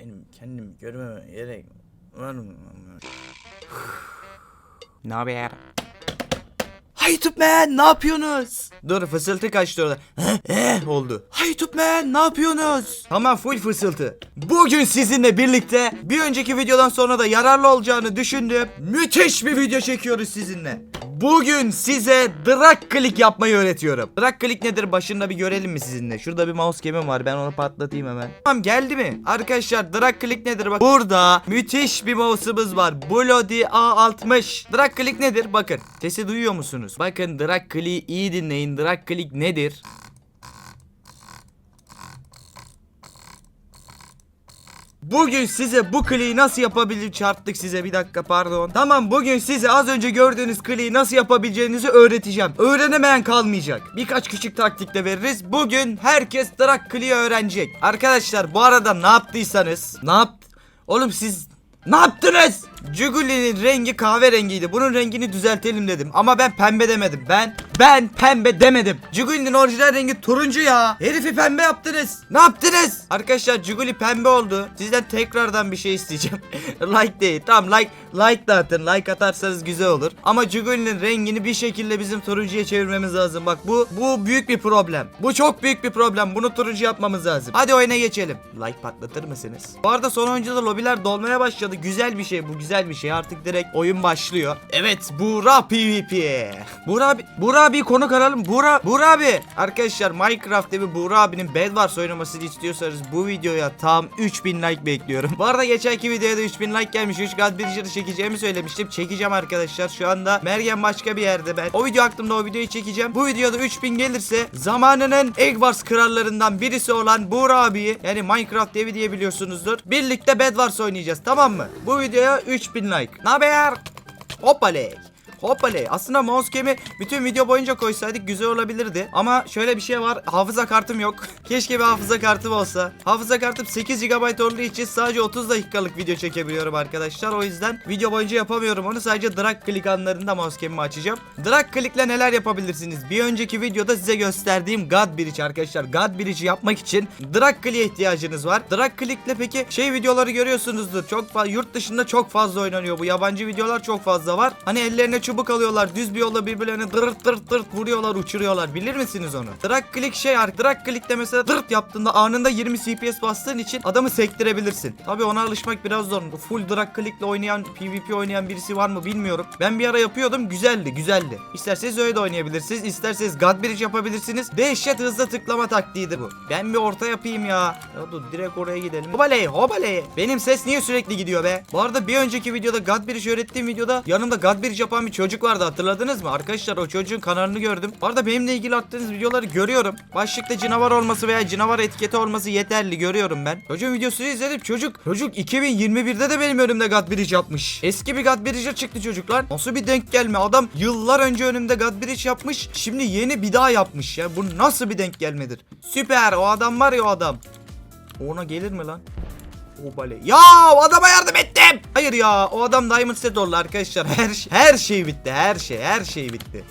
benim kendim görmeme gerek var mı? Ne haber? Hay man ne yapıyorsunuz? Dur fısıltı kaçtı orada. Eh oldu. Hay man ne yapıyorsunuz? Tamam full fısıltı. Bugün sizinle birlikte bir önceki videodan sonra da yararlı olacağını düşündüğüm müthiş bir video çekiyoruz sizinle. Bugün size drag click yapmayı öğretiyorum. Drag click nedir başında bir görelim mi sizinle? Şurada bir mouse gemim var ben onu patlatayım hemen. Tamam geldi mi? Arkadaşlar drag click nedir? Bak burada müthiş bir mouse'umuz var. Bloody A60. Drag click nedir? Bakın sesi duyuyor musunuz? Bakın drag click'i iyi dinleyin. Drag click nedir? Bugün size bu kliği nasıl yapabilir çarptık size bir dakika pardon. Tamam bugün size az önce gördüğünüz kliği nasıl yapabileceğinizi öğreteceğim. Öğrenemeyen kalmayacak. Birkaç küçük taktik de veririz. Bugün herkes drag kliği öğrenecek. Arkadaşlar bu arada ne yaptıysanız ne yap Oğlum siz ne yaptınız? Juguli'nin rengi kahverengiydi. Bunun rengini düzeltelim dedim. Ama ben pembe demedim. Ben ben pembe demedim. Juguli'nin orijinal rengi turuncu ya. Herifi pembe yaptınız. Ne yaptınız? Arkadaşlar Juguli pembe oldu. Sizden tekrardan bir şey isteyeceğim. like değil. Tamam like like da atın. Like atarsanız güzel olur. Ama Juguli'nin rengini bir şekilde bizim turuncuya çevirmemiz lazım. Bak bu bu büyük bir problem. Bu çok büyük bir problem. Bunu turuncu yapmamız lazım. Hadi oyuna geçelim. Like patlatır mısınız? Bu arada son oyuncuda lobiler dolmaya başladı. Güzel bir şey bu. Güzel bir şey. Artık direkt oyun başlıyor. Evet. Buğra PvP. Buğra abi. Buğra abi konuk aralım. Buğra. Buğra abi. Arkadaşlar Minecraft'te bir Buğra abinin Bedwars oynamasını istiyorsanız bu videoya tam 3000 like bekliyorum. Bu arada geçenki videoya da 3000 like gelmiş. 3 God Bridger'ı çekeceğimi söylemiştim. Çekeceğim arkadaşlar. Şu anda Meryem başka bir yerde ben. O video aklımda o videoyu çekeceğim. Bu videoda 3000 gelirse zamanının Eggwars krallarından birisi olan Buğra abiyi yani Minecraft devi diye biliyorsunuzdur. Birlikte Bedwars oynayacağız tamam mı? Bu videoya 3000 like. Ne haber? Hoppaley. Hoppaley. Aslında mouse cam'i bütün video boyunca koysaydık güzel olabilirdi. Ama şöyle bir şey var. Hafıza kartım yok. Keşke bir hafıza kartım olsa. Hafıza kartım 8 GB olduğu için sadece 30 dakikalık video çekebiliyorum arkadaşlar. O yüzden video boyunca yapamıyorum onu. Sadece drag click anlarında mouse cam'imi açacağım. Drag click'le neler yapabilirsiniz? Bir önceki videoda size gösterdiğim God Bridge arkadaşlar. God Bridge'i yapmak için drag click'e ihtiyacınız var. Drag click'le peki şey videoları görüyorsunuzdur. Çok yurt dışında çok fazla oynanıyor bu. Yabancı videolar çok fazla var. Hani ellerine çubuk alıyorlar. Düz bir yolda birbirlerine dırt dırt dırt vuruyorlar, uçuruyorlar. Bilir misiniz onu? Drag click şey ar- drag click'te mesela dırt yaptığında anında 20 CPS bastığın için adamı sektirebilirsin. Tabi ona alışmak biraz zor. Full drag click'le oynayan, PvP oynayan birisi var mı bilmiyorum. Ben bir ara yapıyordum. Güzeldi, güzeldi. İsterseniz öyle de oynayabilirsiniz. İsterseniz God Bridge yapabilirsiniz. Dehşet hızlı tıklama taktiğidir bu. Ben bir orta yapayım ya. Ya dur direkt oraya gidelim. Hobaley, hobaley. Benim ses niye sürekli gidiyor be? Bu arada bir önceki videoda God Bridge öğrettiğim videoda yanımda God Bridge yapan bir çocuk vardı hatırladınız mı? Arkadaşlar o çocuğun kanalını gördüm. Bu arada benimle ilgili attığınız videoları görüyorum. Başlıkta canavar olması veya canavar etiketi olması yeterli görüyorum ben. Çocuğun videosunu izledim. Çocuk çocuk 2021'de de benim önümde God Bridge yapmış. Eski bir God Bridge'e çıktı çocuklar. Nasıl bir denk gelme? Adam yıllar önce önümde God Bridge yapmış. Şimdi yeni bir daha yapmış ya. Bu nasıl bir denk gelmedir? Süper. O adam var ya o adam. Ona gelir mi lan? O bale. Ya adama yardım ettim. Hayır ya o adam Diamond set oldu arkadaşlar. Her şey, her şey bitti. Her şey her şey bitti.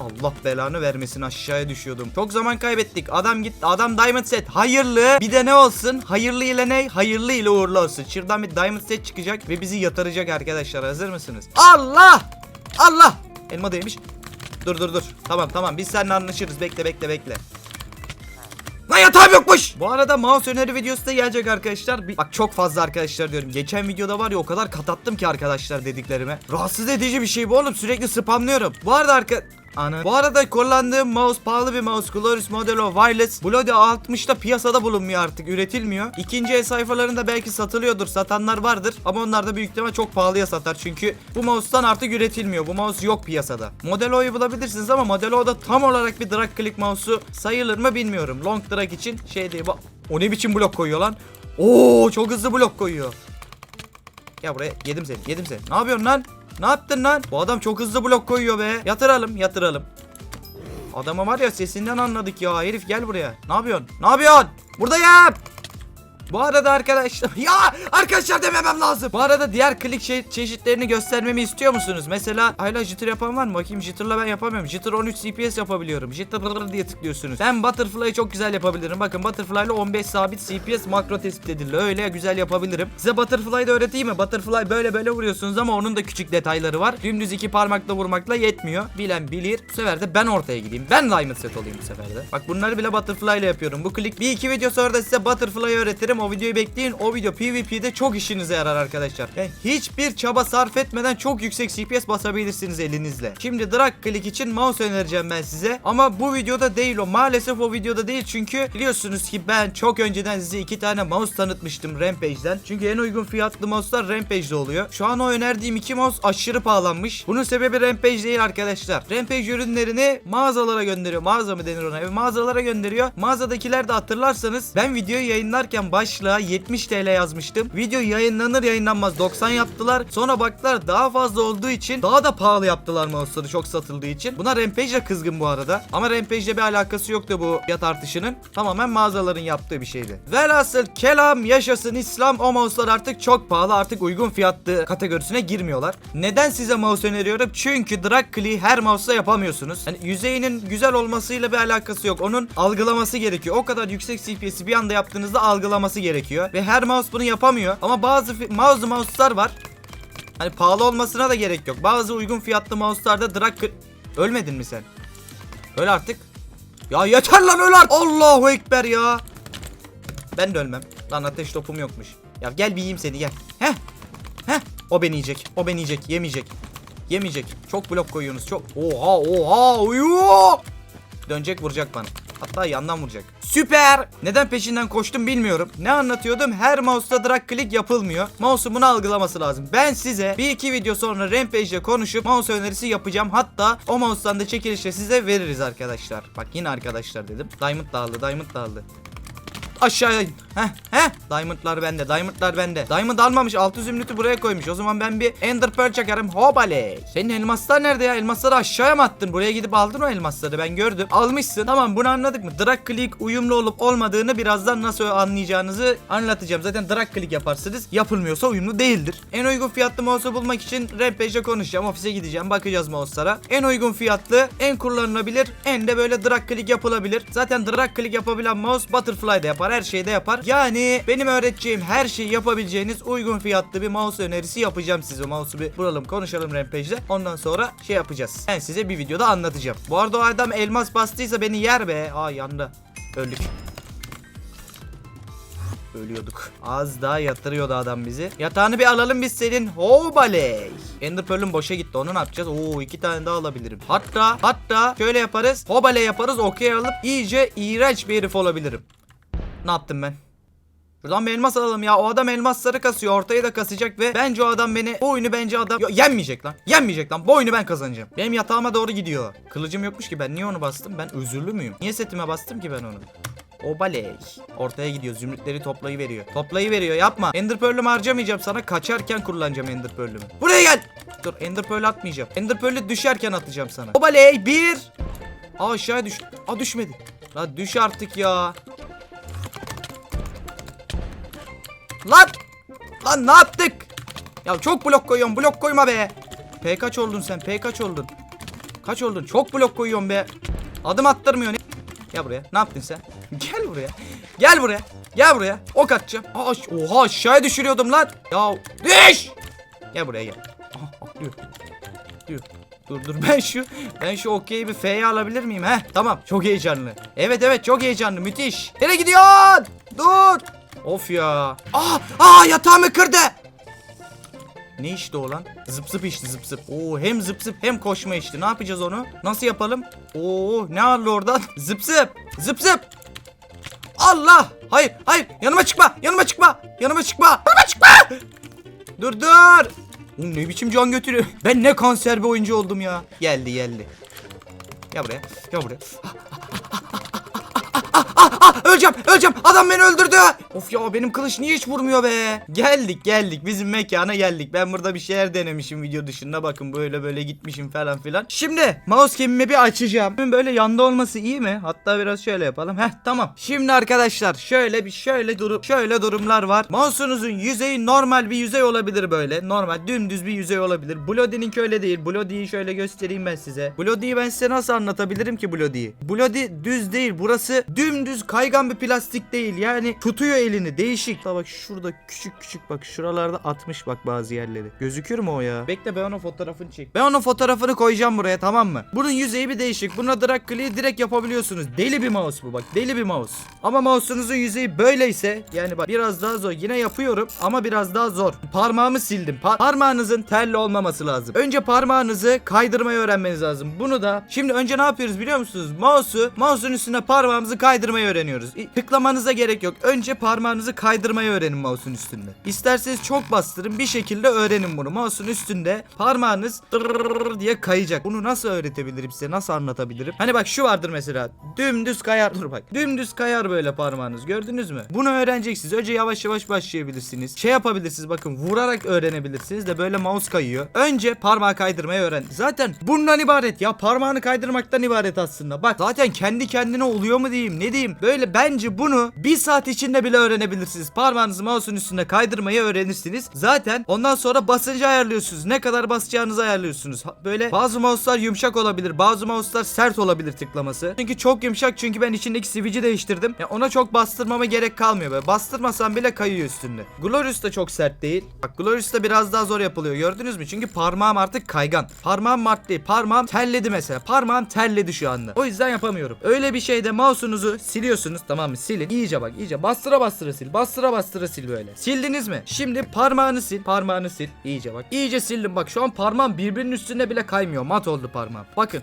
Allah belanı vermesin aşağıya düşüyordum. Çok zaman kaybettik. Adam gitti. Adam Diamond set. Hayırlı. Bir de ne olsun? Hayırlı ile ne? Hayırlı ile uğurlu olsun. Şuradan bir Diamond set çıkacak ve bizi yatıracak arkadaşlar. Hazır mısınız? Allah! Allah! Elma değmiş. Dur dur dur. Tamam tamam biz seninle anlaşırız. Bekle bekle bekle. Lan yatağım yokmuş. Bu arada mouse öneri videosu da gelecek arkadaşlar. Bak çok fazla arkadaşlar diyorum. Geçen videoda var ya o kadar kat attım ki arkadaşlar dediklerime. Rahatsız edici bir şey bu oğlum. Sürekli spamlıyorum. Bu arada arka... Ana. Bu arada kullandığım mouse pahalı bir mouse. Glorious Modelo Wireless. Bloody 60'da piyasada bulunmuyor artık. Üretilmiyor. İkinci el sayfalarında belki satılıyordur. Satanlar vardır. Ama onlar da büyük ihtimal çok pahalıya satar. Çünkü bu mouse'tan artık üretilmiyor. Bu mouse yok piyasada. Modelo'yu bulabilirsiniz ama Modelo da tam olarak bir drag click mouse'u sayılır mı bilmiyorum. Long drag için şey değil. O ne biçim blok koyuyor lan? Oo çok hızlı blok koyuyor. Ya buraya yedim seni yedim seni. Ne yapıyorsun lan? Ne yaptın lan? Bu adam çok hızlı blok koyuyor be. Yatıralım yatıralım. Adama var ya sesinden anladık ya. Herif gel buraya. Ne yapıyorsun? Ne yapıyorsun? Burada yap. Bu arada arkadaşlar ya arkadaşlar dememem lazım. Bu arada diğer klik şey, çeşitlerini göstermemi istiyor musunuz? Mesela hala jitter yapan var mı? Bakayım jitterla ben yapamıyorum. Jitter 13 CPS yapabiliyorum. Jitter diye tıklıyorsunuz. Ben butterfly'ı çok güzel yapabilirim. Bakın butterfly ile 15 sabit CPS makro tespit edildi. Öyle güzel yapabilirim. Size butterfly'ı da öğreteyim mi? Butterfly böyle böyle vuruyorsunuz ama onun da küçük detayları var. Dümdüz iki parmakla vurmakla yetmiyor. Bilen bilir. Bu sefer de ben ortaya gideyim. Ben diamond set olayım bu sefer de. Bak bunları bile butterfly ile yapıyorum. Bu klik bir iki video sonra da size butterfly'ı öğretirim. O videoyu bekleyin. O video PvP'de çok işinize yarar arkadaşlar. Yani hiçbir çaba sarf etmeden çok yüksek CPS basabilirsiniz elinizle. Şimdi drag click için mouse önereceğim ben size. Ama bu videoda değil o. Maalesef o videoda değil. Çünkü biliyorsunuz ki ben çok önceden size iki tane mouse tanıtmıştım Rampage'den. Çünkü en uygun fiyatlı mouse'lar Rampage'de oluyor. Şu an o önerdiğim iki mouse aşırı pahalanmış. Bunun sebebi Rampage değil arkadaşlar. Rampage ürünlerini mağazalara gönderiyor. Mağaza mı denir ona? Evet, mağazalara gönderiyor. Mağazadakiler de hatırlarsanız ben videoyu yayınlarken başlığa 70 TL yazmıştım. Video yayınlanır yayınlanmaz 90 yaptılar. Sonra baktılar daha fazla olduğu için daha da pahalı yaptılar mouse'ları çok satıldığı için. Buna Rampage'le kızgın bu arada. Ama Rampage'le bir alakası yoktu bu fiyat artışının. Tamamen mağazaların yaptığı bir şeydi. Velhasıl kelam yaşasın İslam o mouse'lar artık çok pahalı artık uygun fiyatlı kategorisine girmiyorlar. Neden size mouse öneriyorum? Çünkü drag click'i her mouse'la yapamıyorsunuz. Hani yüzeyinin güzel olmasıyla bir alakası yok. Onun algılaması gerekiyor. O kadar yüksek CPS'i bir anda yaptığınızda algılaması gerekiyor. Ve her mouse bunu yapamıyor. Ama bazı mouse mouse'lar var. Hani pahalı olmasına da gerek yok. Bazı uygun fiyatlı mouse'larda drag Ölmedin mi sen? Öl artık. Ya yeter lan öl artık. Allahu Ekber ya. Ben de ölmem. Lan ateş topum yokmuş. Ya gel bir yiyeyim seni gel. Heh. Heh. O beni yiyecek. O beni yiyecek. Yemeyecek. Yemeyecek. Çok blok koyuyorsunuz. Çok. Oha oha. Uyuyor. Dönecek vuracak bana. Hatta yandan vuracak. Süper. Neden peşinden koştum bilmiyorum. Ne anlatıyordum? Her mouse'da drag click yapılmıyor. Mouse'un bunu algılaması lazım. Ben size bir iki video sonra Rampage'de konuşup mouse önerisi yapacağım. Hatta o mouse'dan da çekilişle size veririz arkadaşlar. Bak yine arkadaşlar dedim. Diamond dağıldı. Diamond dağıldı. Aşağıya in. Heh heh. Diamondlar bende. Diamondlar bende. Diamond almamış. 600 zümrütü buraya koymuş. O zaman ben bir Ender Pearl çakarım. Hobale. Senin elmaslar nerede ya? Elmasları aşağıya mı attın? Buraya gidip aldın o elmasları. Ben gördüm. Almışsın. Tamam bunu anladık mı? Drag click uyumlu olup olmadığını birazdan nasıl anlayacağınızı anlatacağım. Zaten drag click yaparsınız. Yapılmıyorsa uyumlu değildir. En uygun fiyatlı mouse'u bulmak için Rampage'de konuşacağım. Ofise gideceğim. Bakacağız mouse'lara. En uygun fiyatlı, en kullanılabilir, en de böyle drag click yapılabilir. Zaten drag click yapabilen mouse butterfly da yapar. Her şeyde yapar. Yani benim öğreteceğim her şeyi yapabileceğiniz uygun fiyatlı bir mouse önerisi yapacağım size. Mouse'u bir bulalım konuşalım Rampage'de. Ondan sonra şey yapacağız. Ben size bir videoda anlatacağım. Bu arada o adam elmas bastıysa beni yer be. Aa yandı. Öldük. Ölüyorduk. Az daha yatırıyordu adam bizi. Yatağını bir alalım biz senin. Hobaley. Ender Pearl'ün boşa gitti. Onu ne yapacağız? Oo iki tane daha alabilirim. Hatta hatta şöyle yaparız. Hobaley yaparız. Okey alıp iyice iğrenç bir herif olabilirim. Ne yaptım ben? Buradan bir elmas alalım ya. O adam elmasları kasıyor. Ortayı da kasacak ve bence o adam beni bu oyunu bence adam Yo, yenmeyecek lan. Yenmeyecek lan. Bu oyunu ben kazanacağım. Benim yatağıma doğru gidiyor. Kılıcım yokmuş ki ben niye onu bastım? Ben özürlü müyüm? Niye setime bastım ki ben onu? Obaley. Ortaya gidiyor. Zümrütleri toplayı veriyor. Toplayı veriyor. Yapma. Ender Pearl'ümü harcamayacağım sana. Kaçarken kullanacağım Ender Pearl'ümü. Buraya gel. Dur Ender Pearl atmayacağım. Ender Pearl'ü düşerken atacağım sana. Obaley. Bir. Aa aşağıya düş. Aa düşmedi. La düş artık ya. Lan! Lan ne yaptık? Ya çok blok koyuyorsun. Blok koyma be. P kaç oldun sen? P kaç oldun? Kaç oldun? Çok blok koyuyorsun be. Adım attırmıyor. Ne? Gel buraya. Ne yaptın sen? Gel buraya. Gel buraya. Gel buraya. Ok atacağım. Aa, oha aşağıya düşürüyordum lan. Ya düş. Gel buraya gel. Aha, atlıyor. Atlıyor. Dur dur ben şu ben şu okey bir F'ye alabilir miyim he? Tamam çok heyecanlı. Evet evet çok heyecanlı müthiş. Nereye gidiyorsun? Dur. Of ya. Aa, aa yatağımı kırdı. Ne işti o lan? Zıp zıp işti zıp zıp. Oo hem zıp zıp hem koşma işti. Ne yapacağız onu? Nasıl yapalım? Oo ne aldı oradan? Zıp zıp. Zıp zıp. Allah! Hayır, hayır. Yanıma çıkma. Yanıma çıkma. Yanıma çıkma. Yanıma çıkma. Dur dur. Oğlum ne biçim can götürüyor. Ben ne kanser bir oyuncu oldum ya. Geldi geldi. Gel buraya. Gel buraya. Öleceğim öleceğim adam beni öldürdü. Of ya benim kılıç niye hiç vurmuyor be? Geldik geldik bizim mekana geldik. Ben burada bir şeyler denemişim video dışında bakın böyle böyle gitmişim falan filan. Şimdi mouse cam'imi bir açacağım. Böyle yanda olması iyi mi? Hatta biraz şöyle yapalım. Heh tamam. Şimdi arkadaşlar şöyle bir şöyle durum şöyle durumlar var. Mouse'unuzun yüzeyi normal bir yüzey olabilir böyle. Normal dümdüz bir yüzey olabilir. Bloody'ninki öyle değil. Bloody'yi şöyle göstereyim ben size. Bloody'yi ben size nasıl anlatabilirim ki Bloody'yi? Bloody düz değil. Burası dümdüz kaygan bir plastik değil. Yani tutuyor elini. Değişik. Ha bak şurada küçük küçük bak şuralarda atmış bak bazı yerleri. Gözükür mü o ya? Bekle ben onun fotoğrafını çek. Ben onun fotoğrafını koyacağım buraya tamam mı? Bunun yüzeyi bir değişik. Buna drag click'i direkt yapabiliyorsunuz. Deli bir mouse bu bak. Deli bir mouse. Ama mouse'unuzun yüzeyi böyleyse yani bak biraz daha zor. Yine yapıyorum ama biraz daha zor. Parmağımı sildim. Pa- parmağınızın terli olmaması lazım. Önce parmağınızı kaydırmayı öğrenmeniz lazım. Bunu da şimdi önce ne yapıyoruz biliyor musunuz? Mouse'u mouse'un üstüne parmağımızı kaydırmayı öğreniyoruz. İ- Tıklamanıza gerek yok. Önce parmağınızı kaydırmayı öğrenin mouse'un üstünde. İsterseniz çok bastırın bir şekilde öğrenin bunu. Mouse'un üstünde parmağınız diye kayacak. Bunu nasıl öğretebilirim size? Nasıl anlatabilirim? Hani bak şu vardır mesela. Dümdüz kayar. Dur bak. Dümdüz kayar böyle parmağınız. Gördünüz mü? Bunu öğreneceksiniz. Önce yavaş yavaş başlayabilirsiniz. Şey yapabilirsiniz bakın vurarak öğrenebilirsiniz de böyle mouse kayıyor. Önce parmağı kaydırmayı öğren. Zaten bundan ibaret ya. Parmağını kaydırmaktan ibaret aslında. Bak zaten kendi kendine oluyor mu diyeyim ne diyeyim. Böyle bence bunu bir saat içinde bile öğrenebilirsiniz. Parmağınızı mouse'un üstünde kaydırmayı öğrenirsiniz. Zaten ondan sonra basıncı ayarlıyorsunuz. Ne kadar basacağınızı ayarlıyorsunuz. Böyle bazı mouse'lar yumuşak olabilir. Bazı mouse'lar sert olabilir tıklaması. Çünkü çok yumuşak çünkü ben içindeki switch'i değiştirdim. Ya ona çok bastırmama gerek kalmıyor böyle. Bastırmasam bile kayıyor üstünde. Glorious da çok sert değil. Bak Glorious da biraz daha zor yapılıyor. Gördünüz mü? Çünkü parmağım artık kaygan. Parmağım mart değil. Parmağım terledi mesela. Parmağım terledi şu anda. O yüzden yapamıyorum. Öyle bir şeyde mouse'unuzu siliyorsunuz. Tamam mı? Silin. İyice bak. iyice bastıra bastıra sil. Bastıra bastıra sil böyle. Sildiniz mi? Şimdi parmağını sil. Parmağını sil. İyice bak. İyice sildim. Bak şu an parmağım birbirinin üstünde bile kaymıyor. Mat oldu parmağım. Bakın.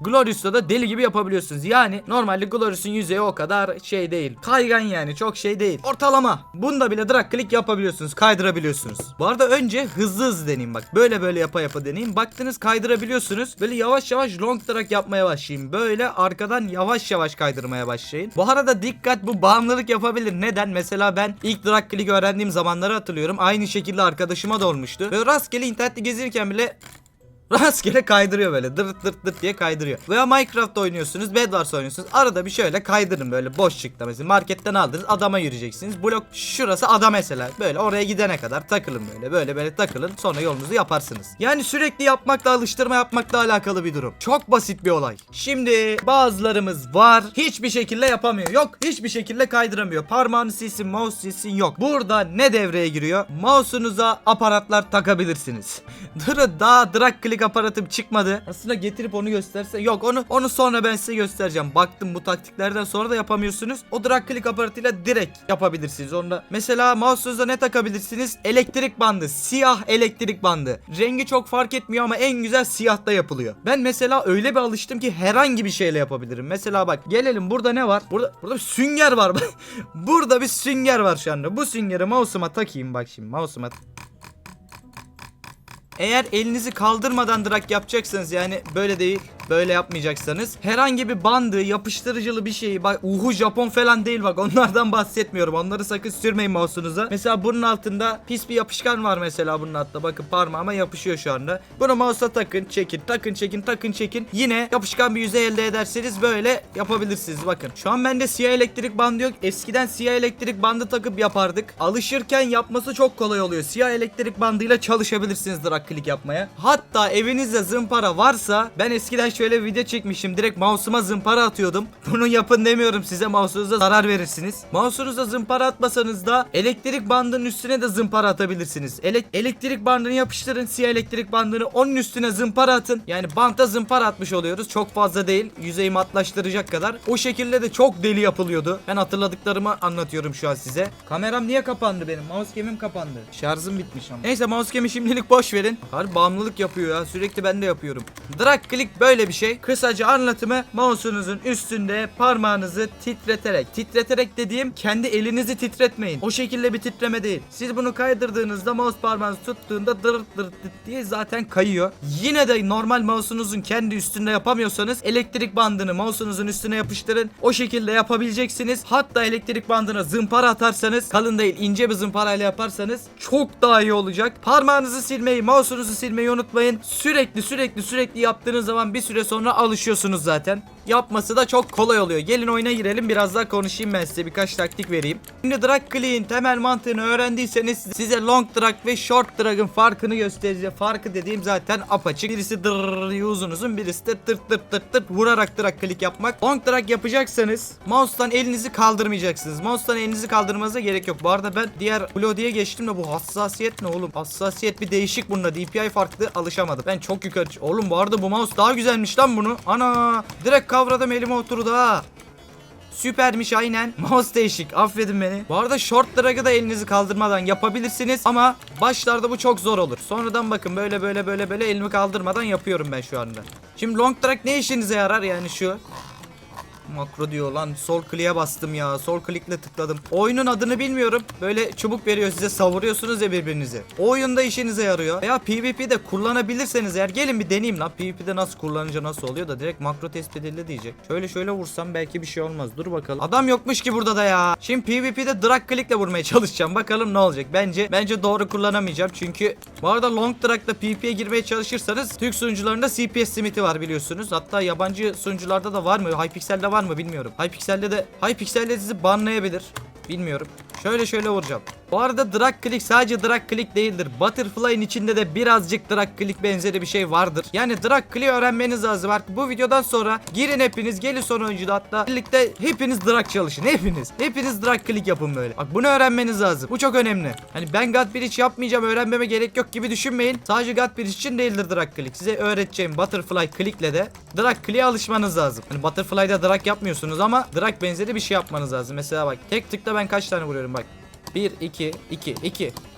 Glorious'ta da deli gibi yapabiliyorsunuz. Yani normalde Glorious'un yüzeyi o kadar şey değil. Kaygan yani çok şey değil. Ortalama. Bunda bile drag click yapabiliyorsunuz. Kaydırabiliyorsunuz. Bu arada önce hızlı hızlı deneyin bak. Böyle böyle yapa yapa deneyin. Baktınız kaydırabiliyorsunuz. Böyle yavaş yavaş long drag yapmaya başlayın. Böyle arkadan yavaş yavaş kaydırmaya başlayın. Bu arada dikkat bu bağımlılık yapabilir. Neden? Mesela ben ilk drag click öğrendiğim zamanları hatırlıyorum. Aynı şekilde arkadaşıma da olmuştu. Ve rastgele internette gezirken bile Rastgele kaydırıyor böyle dırt dırt dırt diye kaydırıyor. Veya Minecraft oynuyorsunuz, Bedwars oynuyorsunuz. Arada bir şöyle kaydırın böyle boşlukta mesela. Marketten aldınız adama yürüyeceksiniz. Blok şurası ada mesela. Böyle oraya gidene kadar takılın böyle. Böyle böyle takılın sonra yolunuzu yaparsınız. Yani sürekli yapmakla alıştırma yapmakla alakalı bir durum. Çok basit bir olay. Şimdi bazılarımız var hiçbir şekilde yapamıyor. Yok hiçbir şekilde kaydıramıyor. Parmağını silsin, mouse silsin yok. Burada ne devreye giriyor? Mouse'unuza aparatlar takabilirsiniz. Durun daha drag click aparatım çıkmadı. Aslında getirip onu gösterse yok onu onu sonra ben size göstereceğim. Baktım bu taktiklerden sonra da yapamıyorsunuz. O drag click aparatıyla direkt yapabilirsiniz. Onda mesela mouse'unuza ne takabilirsiniz? Elektrik bandı, siyah elektrik bandı. Rengi çok fark etmiyor ama en güzel siyahta yapılıyor. Ben mesela öyle bir alıştım ki herhangi bir şeyle yapabilirim. Mesela bak gelelim burada ne var? Burada burada bir sünger var. burada bir sünger var şu anda. Bu süngeri mouse'uma takayım bak şimdi mouse'uma eğer elinizi kaldırmadan drag yapacaksanız yani böyle değil böyle yapmayacaksanız herhangi bir bandı yapıştırıcılı bir şeyi bak uhu Japon falan değil bak onlardan bahsetmiyorum. Onları sakın sürmeyin mouse'unuza. Mesela bunun altında pis bir yapışkan var mesela bunun altta. Bakın parmağıma yapışıyor şu anda. Bunu mouse'a takın çekin takın çekin takın çekin. Yine yapışkan bir yüzey elde ederseniz böyle yapabilirsiniz. Bakın şu an bende siyah elektrik bandı yok. Eskiden siyah elektrik bandı takıp yapardık. Alışırken yapması çok kolay oluyor. Siyah elektrik bandıyla çalışabilirsiniz drag click yapmaya. Hatta evinizde zımpara varsa ben eskiden şöyle video çekmişim direkt mouse'uma zımpara atıyordum. Bunu yapın demiyorum size mouse'unuza zarar verirsiniz. Mouse'unuza zımpara atmasanız da elektrik bandının üstüne de zımpara atabilirsiniz. Ele- elektrik bandını yapıştırın siyah elektrik bandını onun üstüne zımpara atın. Yani banta zımpara atmış oluyoruz çok fazla değil. Yüzeyi matlaştıracak kadar. O şekilde de çok deli yapılıyordu. Ben hatırladıklarımı anlatıyorum şu an size. Kameram niye kapandı benim? Mouse cam'im kapandı. Şarjım bitmiş ama. Neyse mouse cam'i şimdilik boş verin. Harbi bağımlılık yapıyor ya. Sürekli ben de yapıyorum. Drag click böyle bir bir şey. Kısaca anlatımı mouse'unuzun üstünde parmağınızı titreterek. Titreterek dediğim kendi elinizi titretmeyin. O şekilde bir titreme değil. Siz bunu kaydırdığınızda mouse parmağınızı tuttuğunda dırt dırt diye zaten kayıyor. Yine de normal mouse'unuzun kendi üstünde yapamıyorsanız elektrik bandını mouse'unuzun üstüne yapıştırın. O şekilde yapabileceksiniz. Hatta elektrik bandına zımpara atarsanız kalın değil ince bir zımparayla yaparsanız çok daha iyi olacak. Parmağınızı silmeyi, mouse'unuzu silmeyi unutmayın. Sürekli sürekli sürekli yaptığınız zaman bir süre sonra alışıyorsunuz zaten. Yapması da çok kolay oluyor. Gelin oyuna girelim biraz daha konuşayım ben size birkaç taktik vereyim. Şimdi drag clean temel mantığını öğrendiyseniz size long drag ve short drag'ın farkını göstereceğim. Farkı dediğim zaten apaçık. Birisi dırr uzun uzun birisi de tırt tırt tırt tırt vurarak drag click yapmak. Long drag yapacaksanız mouse'tan elinizi kaldırmayacaksınız. Mouse'tan elinizi kaldırmanıza gerek yok. Bu arada ben diğer Blody'ye geçtim de bu hassasiyet ne oğlum? Hassasiyet bir değişik bunda. DPI farklı alışamadım. Ben çok yukarı Oğlum bu arada bu mouse daha güzelmiş lan bunu. Ana! Direkt kavradım elime oturdu ha. Süpermiş aynen. Mouse değişik. Affedin beni. Bu arada short drag'ı da elinizi kaldırmadan yapabilirsiniz ama başlarda bu çok zor olur. Sonradan bakın böyle böyle böyle böyle elimi kaldırmadan yapıyorum ben şu anda. Şimdi long drag ne işinize yarar yani şu? Makro diyor lan. Sol kliğe bastım ya. Sol klikle tıkladım. Oyunun adını bilmiyorum. Böyle çubuk veriyor size savuruyorsunuz ya birbirinizi. O oyunda işinize yarıyor. Veya PvP'de kullanabilirseniz eğer gelin bir deneyeyim lan. PvP'de nasıl kullanınca nasıl oluyor da direkt makro tespit edildi diyecek. Şöyle şöyle vursam belki bir şey olmaz. Dur bakalım. Adam yokmuş ki burada da ya. Şimdi PvP'de drag klikle vurmaya çalışacağım. Bakalım ne olacak. Bence bence doğru kullanamayacağım. Çünkü Bu arada long drag'la PvP'ye girmeye çalışırsanız Türk sunucularında CPS limiti var biliyorsunuz. Hatta yabancı sunucularda da var mı? Hypixel'de var mı bilmiyorum. Hypixel'de de Hypixel'de sizi banlayabilir. Bilmiyorum. Şöyle şöyle vuracağım. Bu arada drag click sadece drag click değildir. Butterfly'in içinde de birazcık drag click benzeri bir şey vardır. Yani drag click öğrenmeniz lazım. Artık bu videodan sonra girin hepiniz gelin son oyuncuda hatta birlikte hepiniz drag çalışın. Hepiniz. Hepiniz drag click yapın böyle. Bak bunu öğrenmeniz lazım. Bu çok önemli. Hani ben God Bridge yapmayacağım öğrenmeme gerek yok gibi düşünmeyin. Sadece God Bridge için değildir drag click. Size öğreteceğim butterfly click'le de drag click'e alışmanız lazım. Hani butterfly'da drag yapmıyorsunuz ama drag benzeri bir şey yapmanız lazım. Mesela bak tek tıkla ben kaç tane vuruyorum bak. 1 2 2 2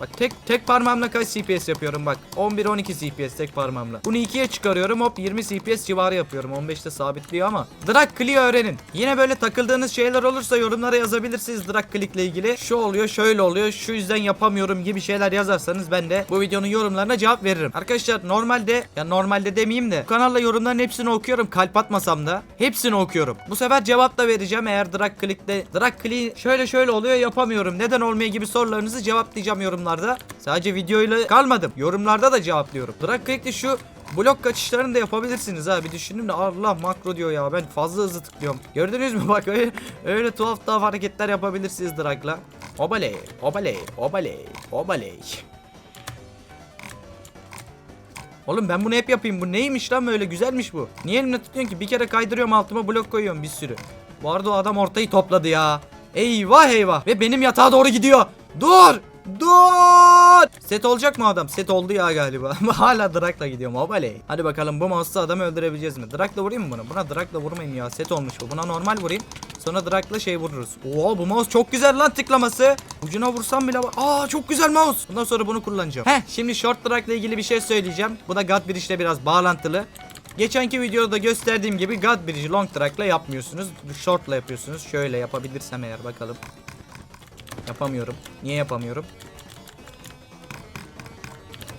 Bak tek tek parmağımla kaç CPS yapıyorum? Bak 11 12 CPS tek parmağımla. Bunu 2'ye çıkarıyorum hop 20 CPS civarı yapıyorum. 15'te sabitliyor ama. Drag click öğrenin. Yine böyle takıldığınız şeyler olursa yorumlara yazabilirsiniz drag click ile ilgili. Şu oluyor şöyle oluyor şu yüzden yapamıyorum gibi şeyler yazarsanız ben de bu videonun yorumlarına cevap veririm. Arkadaşlar normalde ya normalde demeyeyim de bu kanalla yorumların hepsini okuyorum kalp atmasam da Hepsini okuyorum. Bu sefer cevap da vereceğim. Eğer drag click'te Drag click şöyle şöyle oluyor yapamıyorum. Neden olmuyor gibi sorularınızı cevaplayacağım yorumlarda Sadece videoyla kalmadım. Yorumlarda da cevaplıyorum. Drag click'te şu Blok kaçışlarını da yapabilirsiniz ha. Bir düşündüm de Allah makro diyor ya. Ben fazla hızlı tıklıyorum. Gördünüz mü? Bak öyle, öyle tuhaf tuhaf hareketler yapabilirsiniz dragla. Obaley obaley obaley obaley Oğlum ben bunu hep yapayım. Bu neymiş lan böyle? Güzelmiş bu. Niye elimle tutuyorsun ki? Bir kere kaydırıyorum altıma blok koyuyorum bir sürü. Bu arada o adam ortayı topladı ya. Eyvah eyvah. Ve benim yatağa doğru gidiyor. Dur Dur! Set olacak mı adam? Set oldu ya galiba. Hala Drak'la gidiyorum. Obaley. Hadi bakalım bu mouse'la adamı öldürebileceğiz mi? Drak'la vurayım mı bunu? Buna Drak'la vurmayayım ya. Set olmuş bu. Buna normal vurayım. Sonra Drak'la şey vururuz. Oo bu mouse çok güzel lan tıklaması. Ucuna vursam bile Aa çok güzel mouse. Bundan sonra bunu kullanacağım. Heh şimdi short Drak'la ilgili bir şey söyleyeceğim. Bu da God Bridge ile biraz bağlantılı. Geçenki videoda gösterdiğim gibi God Bridge'i long track'la yapmıyorsunuz. Short'la yapıyorsunuz. Şöyle yapabilirsem eğer bakalım. Yapamıyorum. Niye yapamıyorum?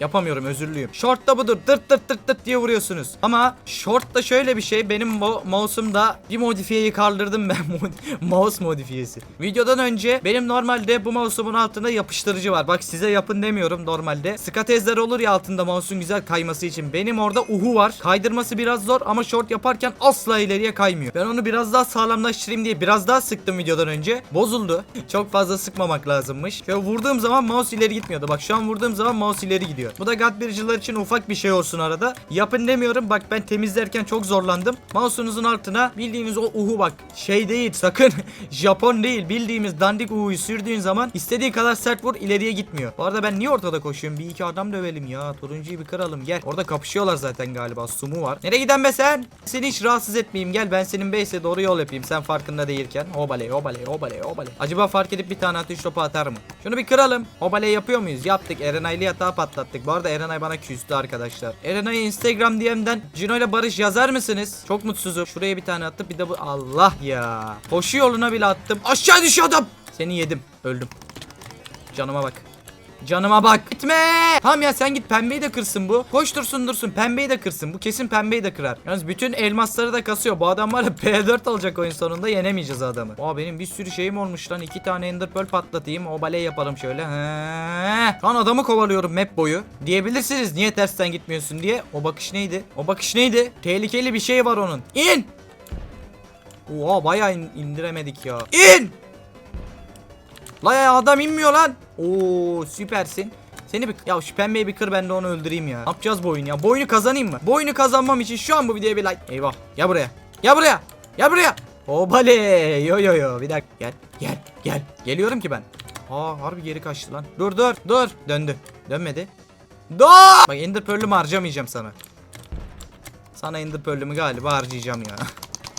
Yapamıyorum özürlüyüm. Short'ta budur. Tırt tırt tırt tırt diye vuruyorsunuz. Ama short'ta şöyle bir şey. Benim mo mouse'umda bir modifiyeyi kaldırdım ben. mouse modifiyesi. Videodan önce benim normalde bu mouse'umun altında yapıştırıcı var. Bak size yapın demiyorum normalde. Skatezler olur ya altında mouse'un güzel kayması için. Benim orada uhu var. Kaydırması biraz zor ama short yaparken asla ileriye kaymıyor. Ben onu biraz daha sağlamlaştırayım diye biraz daha sıktım videodan önce. Bozuldu. Çok fazla sıkmamak lazımmış. Şöyle vurduğum zaman mouse ileri gitmiyordu. Bak şu an vurduğum zaman mouse ileri gidiyor. Bu da Godbridge'lar için ufak bir şey olsun arada. Yapın demiyorum. Bak ben temizlerken çok zorlandım. Mouse'unuzun altına bildiğiniz o uhu bak. Şey değil sakın. Japon değil. Bildiğimiz dandik uhuyu sürdüğün zaman istediği kadar sert vur ileriye gitmiyor. Bu arada ben niye ortada koşuyorum? Bir iki adam dövelim ya. Turuncuyu bir kıralım gel. Orada kapışıyorlar zaten galiba. Sumu var. Nereye giden be sen? Seni hiç rahatsız etmeyeyim. Gel ben senin base'e doğru yol yapayım. Sen farkında değilken. Obaley obaley obaley obaley. Acaba fark edip bir tane atış topu atar mı? Şunu bir kıralım. Obaley yapıyor muyuz? Yaptık. Erenaylı yatağı patlattık. Gerçek. Bu arada Erenay bana küstü arkadaşlar. Erenay Instagram DM'den Cino ile Barış yazar mısınız? Çok mutsuzum. Şuraya bir tane attım bir de bu Allah ya. Koşu yoluna bile attım. Aşağı düşüyor adam. Seni yedim. Öldüm. Canıma bak. Canıma bak. Gitme. Tamam ya sen git pembeyi de kırsın bu. Koştursun dursun pembeyi de kırsın. Bu kesin pembeyi de kırar. Yalnız bütün elmasları da kasıyor. Bu adam var ya P4 alacak oyun sonunda yenemeyeceğiz adamı. Aa benim bir sürü şeyim olmuş lan. İki tane ender pearl patlatayım. O baley yapalım şöyle. He. Lan adamı kovalıyorum map boyu. Diyebilirsiniz niye tersten gitmiyorsun diye. O bakış neydi? O bakış neydi? Tehlikeli bir şey var onun. İn. Oha bayağı in- indiremedik ya. İn. La ya adam inmiyor lan. Oo süpersin. Seni bir ya şu pembeyi bir kır ben de onu öldüreyim ya. Ne yapacağız bu oyunu ya? Bu oyunu kazanayım mı? Bu oyunu kazanmam için şu an bu videoya bir like. Eyvah. Gel buraya. Gel buraya. Gel buraya. Obale. Yo yo yo. Bir dakika. Gel. Gel. Gel. Geliyorum ki ben. Aa harbi geri kaçtı lan. Dur dur dur. Döndü. Dönmedi. Dur. Bak Ender Pearl'ümü harcamayacağım sana. Sana Ender Pearl'ümü galiba harcayacağım ya.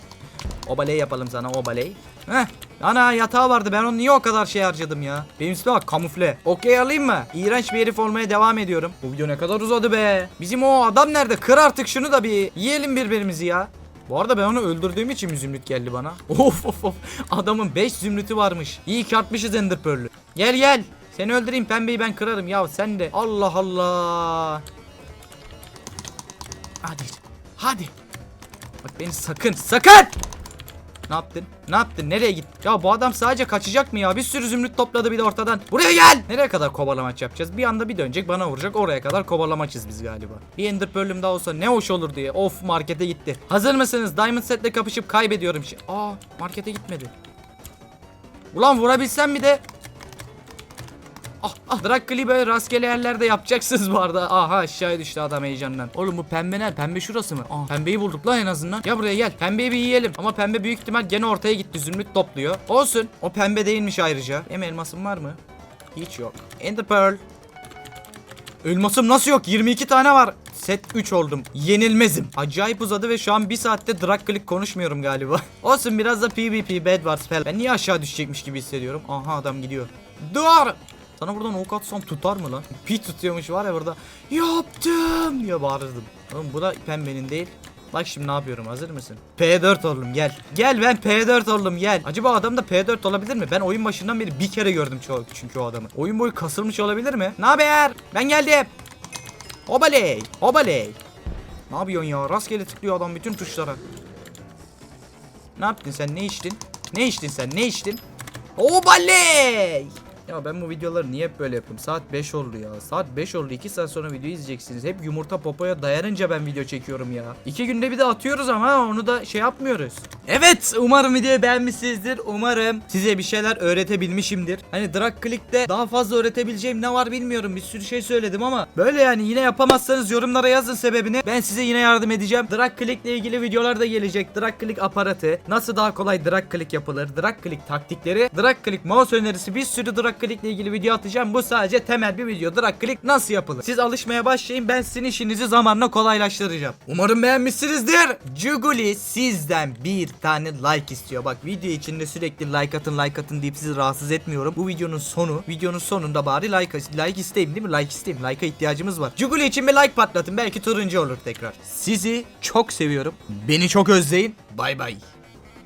Obaley yapalım sana obaley. Heh. Ana yatağı vardı ben onu niye o kadar şey harcadım ya? Benim bak kamufle. Okey alayım mı? İğrenç bir herif olmaya devam ediyorum. Bu video ne kadar uzadı be. Bizim o adam nerede? Kır artık şunu da bir yiyelim birbirimizi ya. Bu arada ben onu öldürdüğüm için mi zümrüt geldi bana? Of of of. Adamın 5 zümrütü varmış. İyi ki atmışız Ender Pearl'ü. Gel gel. Seni öldüreyim pembeyi ben kırarım ya sen de. Allah Allah. Hadi. Hadi. Bak beni sakın sakın. Ne yaptın? Ne yaptın? Nereye gittin? Ya bu adam sadece kaçacak mı ya? Bir sürü zümrüt topladı bir de ortadan. Buraya gel! Nereye kadar kovalamaç yapacağız? Bir anda bir dönecek bana vuracak. Oraya kadar kovalamaçız biz galiba. Bir ender bölüm daha olsa ne hoş olur diye. Of markete gitti. Hazır mısınız? Diamond setle kapışıp kaybediyorum. Aa markete gitmedi. Ulan vurabilsem bir de. Ah ah Click'i böyle rastgele yerlerde yapacaksınız bu arada. Aha aşağıya düştü adam heyecandan. Oğlum bu pembe ne? Pembe şurası mı? Aa pembeyi bulduk lan en azından. Ya buraya gel. Pembeyi bir yiyelim. Ama pembe büyük ihtimal gene ortaya gitti. Zümrüt topluyor. Olsun. O pembe değilmiş ayrıca. Benim elmasım var mı? Hiç yok. Ender Pearl. Elmasım nasıl yok? 22 tane var. Set 3 oldum. Yenilmezim. Acayip uzadı ve şu an bir saatte drag click konuşmuyorum galiba. Olsun biraz da PvP Bed Wars falan. Ben niye aşağı düşecekmiş gibi hissediyorum. Aha adam gidiyor. Dur! Sana buradan ok atsam tutar mı lan? Pi tutuyormuş var ya burada. Yaptım diye bağırırdım. Oğlum bu da pembenin değil. Bak şimdi ne yapıyorum hazır mısın? P4 oldum gel. Gel ben P4 oldum gel. Acaba adam da P4 olabilir mi? Ben oyun başından beri bir kere gördüm çünkü o adamı. Oyun boyu kasılmış olabilir mi? Ne haber? Ben geldim. Obaley. Obaley. Ne yapıyorsun ya? Rastgele tıklıyor adam bütün tuşlara. Ne yaptın sen? Ne içtin? Ne içtin sen? Ne içtin? Obaley. Ya ben bu videoları niye hep böyle yapıyorum? Saat 5 oldu ya. Saat 5 oldu. 2 saat sonra video izleyeceksiniz. Hep yumurta popoya dayanınca ben video çekiyorum ya. 2 günde bir de atıyoruz ama onu da şey yapmıyoruz. Evet umarım videoyu beğenmişsinizdir. Umarım size bir şeyler öğretebilmişimdir. Hani Drag Click'te daha fazla öğretebileceğim ne var bilmiyorum. Bir sürü şey söyledim ama böyle yani yine yapamazsanız yorumlara yazın sebebini. Ben size yine yardım edeceğim. Drag Click ile ilgili videolar da gelecek. Drag Click aparatı, nasıl daha kolay Drag Click yapılır, Drag Click taktikleri, Drag Click mouse önerisi bir sürü Drag İle ilgili video atacağım. Bu sadece temel bir video. Drag Click nasıl yapılır? Siz alışmaya başlayın. Ben sizin işinizi zamanla kolaylaştıracağım. Umarım beğenmişsinizdir. Juguli sizden bir tane like istiyor. Bak video içinde sürekli like atın like atın deyip sizi rahatsız etmiyorum. Bu videonun sonu. Videonun sonunda bari like like isteyeyim değil mi? Like isteyeyim. Like'a ihtiyacımız var. Juguli için bir like patlatın. Belki turuncu olur tekrar. Sizi çok seviyorum. Beni çok özleyin. Bay bay.